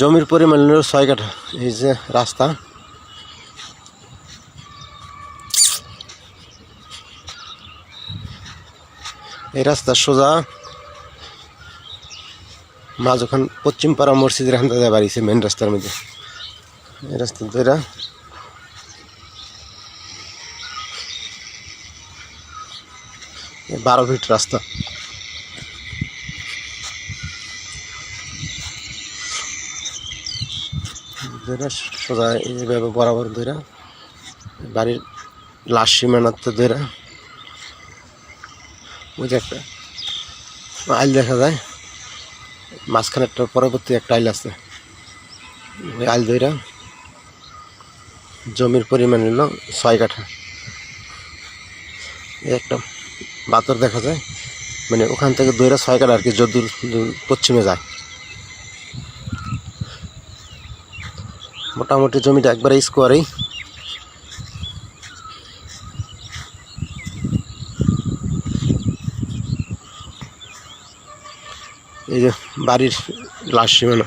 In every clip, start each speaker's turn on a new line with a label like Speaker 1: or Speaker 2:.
Speaker 1: জমির পরিমাণ হলো ছয় কাঠা, এই যে রাস্তা। এই রাস্তা সোজা। মা যখন পশ্চিম পাড়া মসজিদের হান্তা দেয় বাড়িছে মেন রাস্তার মধ্যে। এই রাস্তা ধরে বারো ফিট রাস্তা। ধরে সোজা এইভাবে বরাবর ধরে বাড়ির লাশ সীমানাতে ধরে ওই যে একটা আইল দেখা যায়, মাঝখানে একটা পরবর্তী একটা আইল আছে। ওই আইল ধরে জমির পরিমাণ হলো ছয় কাঠা। একটা বাতর দেখা যায় মানে ওখান থেকে দইরা ছয় কাঠা আর কি যদুর পশ্চিমে যায়। মোটামুটি জমিটা একবারে স্কোয়ারেই। এই যে বাড়ির লাশ সীমানা।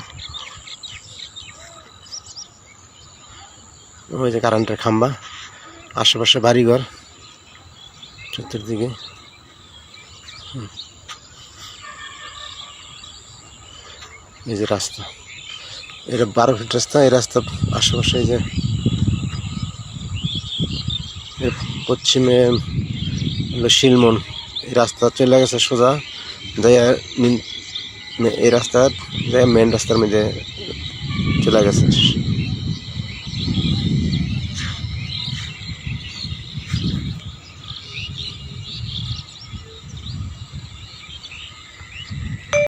Speaker 1: ওই যে কারেন্টের খাম্বা, আশেপাশে বাড়িঘর, চতুর্দিকে। এই যে রাস্তা। এটা বারো ফিট রাস্তা, এই রাস্তা আশেপাশে যে পশ্চিমে শিলমন এই রাস্তা চলে গেছে সোজা যাই এই রাস্তার যাই মেন রাস্তার মধ্যে চলে গেছে।